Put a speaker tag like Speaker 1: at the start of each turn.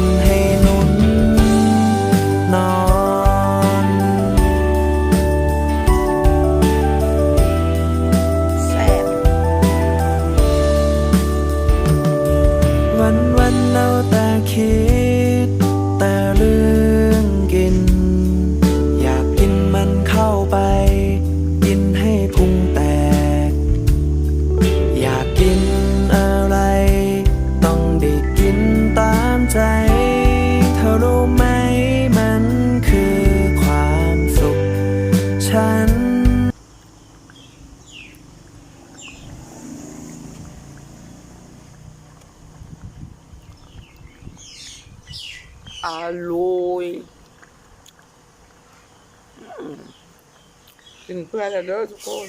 Speaker 1: น คิดแต่เรื่องกิน อยากกินมันเข้าไป กินให้พุงแตก อยากกินอะไร ต้องได้กินตามใจ เธอรู้ไหมมันคือความสุข ฉัน
Speaker 2: อ ร่อยกินเพื่อนแล้วเด้อทุกคน